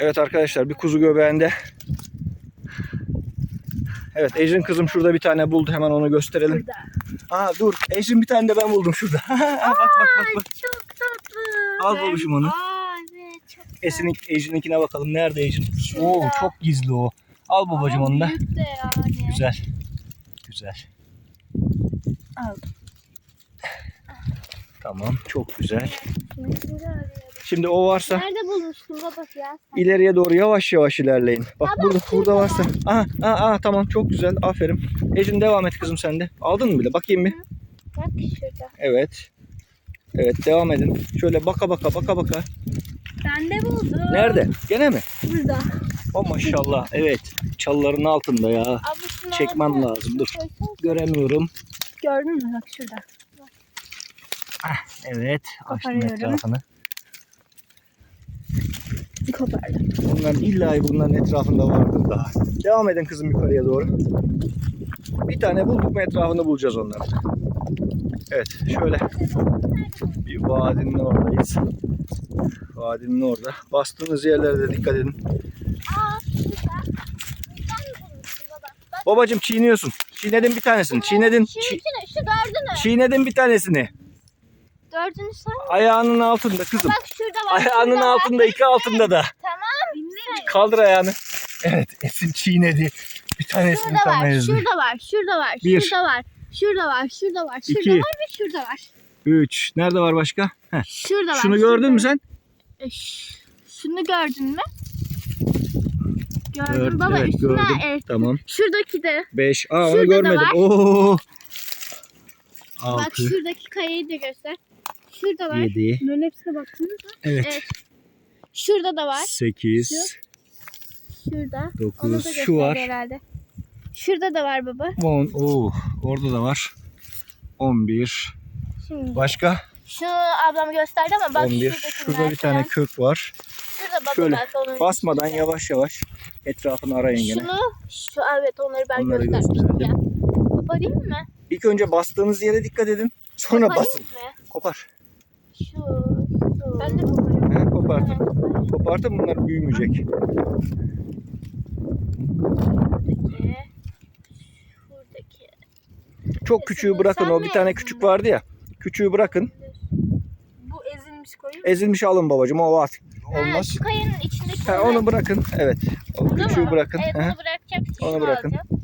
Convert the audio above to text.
Evet arkadaşlar bir kuzu göbeğinde. Evet Ejrin kızım şurada bir tane buldu. Hemen onu gösterelim. Burada. Aa dur. Ejrin bir tane de ben buldum şurada. bak bak bak bak. Çok tatlı. Al babuşum onu. Aa evet çok. Esin, Ejrin'inkine bakalım. Nerede Ejrin? Şurada. Oo çok gizli o. Al babacım Ama onu da. Yani. Güzel. Güzel. Aldım. Tamam. Çok güzel. Şimdi o varsa Nerede bulmuştun babası ya? sen? ileriye doğru yavaş yavaş ilerleyin. Bak Baba, burada şurada burada varsa. var. Aha, aha, aha, tamam çok güzel. Aferin. Ejrin devam et kızım sen de. Aldın mı bile? Bakayım bir. Bak şurada. Evet. Evet devam edin. Şöyle baka baka baka baka. Ben de buldum. Nerede? Gene mi? Burada. O maşallah. Evet. Çalıların altında ya. Şunu Çekmem alsana. lazım. Dur. Koysana. Göremiyorum. Gördün mü? Bak şurada. Evet. Açtım Koparıyorum. etrafını. Kopardım. Bunların illa bunların etrafında vardır daha. Devam edin kızım yukarıya doğru. Bir tane bulduk mu etrafını bulacağız onları. Evet şöyle bir vadinin oradayız. Vadinin orada. Bastığınız yerlere de dikkat edin. Babacım çiğniyorsun. Çiğnedin bir tanesini. Çiğnedin. Şu Çi- şu dördünü. çiğnedin bir tanesini. Dördünü sen. Ayağının altında kızım. Bak şurada var. Ayağının şurada var. altında iki altında da. Tamam. Kaldır ayağını. Evet Esin çiğnedi. Bir tanesini Şurada tam var, ezdi. şurada var, şurada var, Bir. şurada var, şurada var, şurada var, şurada İki. var ve şurada var. Üç. Nerede var başka? Heh. Şurada var. Şunu şurada gördün mü var. sen? E, ş- şunu gördün mü? Gördüm Gördüm, baba evet, üstüne gördüm. e, Tamam. şuradaki de. 5. Aa onu Şurada da görmedim. var. Oo. Bak 6. şuradaki kayayı da göster. Şurada var. 7. Bunların hepsine baktınız mı? Evet. Evet. Şurada da var. 8. Şurada. Onu da 9. gösterdi Şu var. herhalde. Şurada da var baba. 10. Oo. Orada da var. 11. Şimdi. Başka? Şunu ablam gösterdi ama bak 11. şuradakiler Şurada bir tane kök var. Şurada baba Şöyle bak onun Basmadan içinde. yavaş yavaş etrafını arayın gene. Şunu, şu evet onları ben Onları göstermiştim ya. Koparayım mı? İlk önce bastığınız yere dikkat edin. Sonra Koparayım basın. mı? Kopar. Şu, şu. Ben de koparıyorum. He, kopartın. Kopartın bunlar büyümeyecek. Şuradaki. Şuradaki. Çok küçüğü bırakın. O bir tane küçük vardı ya. Küçüğü bırakın. Bu ezilmiş koyun. Ezilmiş alın babacığım. O artık Ha, olmaz. şu kayanın içindeki. Ha, onu bırakın. Evet. O küçüğü bırakın. Evet onu bırakacak. Onu bırakın. alacağım.